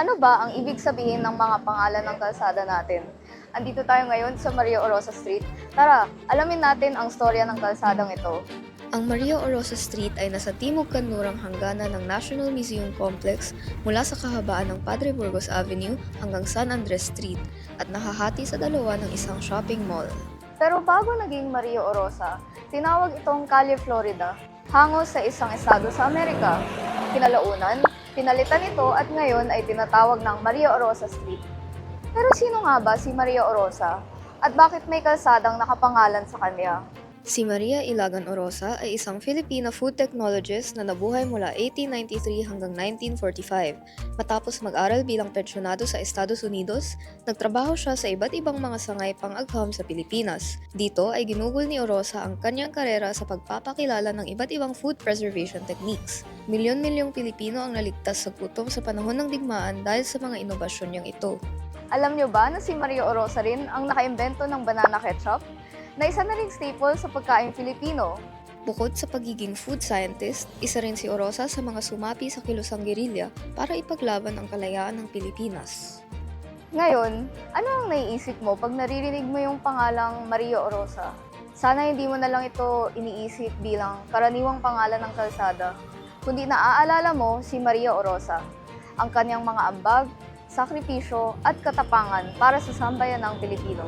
Ano ba ang ibig sabihin ng mga pangalan ng kalsada natin? Andito tayo ngayon sa Maria Orosa Street. Tara, alamin natin ang storya ng kalsadang ito. Ang Maria Orosa Street ay nasa timog kanlurang hangganan ng National Museum Complex mula sa kahabaan ng Padre Burgos Avenue hanggang San Andres Street at nakahati sa dalawa ng isang shopping mall. Pero bago naging Maria Orosa, tinawag itong Calle Florida, hango sa isang estado sa Amerika. Kinalaunan, pinalitan ito at ngayon ay tinatawag ng Maria Orosa Street. Pero sino nga ba si Maria Orosa? At bakit may kalsadang nakapangalan sa kanya? Si Maria Ilagan Orosa ay isang Filipina food technologist na nabuhay mula 1893 hanggang 1945. Matapos mag-aral bilang pensyonado sa Estados Unidos, nagtrabaho siya sa iba't ibang mga sangay pang-agham sa Pilipinas. Dito ay ginugol ni Orosa ang kanyang karera sa pagpapakilala ng iba't ibang food preservation techniques. Milyon-milyong Pilipino ang naligtas sa gutom sa panahon ng digmaan dahil sa mga inobasyon niyang ito. Alam nyo ba na si Maria Orosa rin ang nakaimbento ng banana ketchup? Na isa na ring staple sa pagkain Filipino. Bukod sa pagiging food scientist, isa rin si Orosa sa mga sumapi sa kilusang gerilya para ipaglaban ang kalayaan ng Pilipinas. Ngayon, ano ang naiisip mo pag naririnig mo yung pangalang Maria Orosa? Sana hindi mo na lang ito iniisip bilang karaniwang pangalan ng kalsada, kundi naaalala mo si Maria Orosa, ang kanyang mga ambag, sakripisyo at katapangan para sa sambayan ng Pilipino.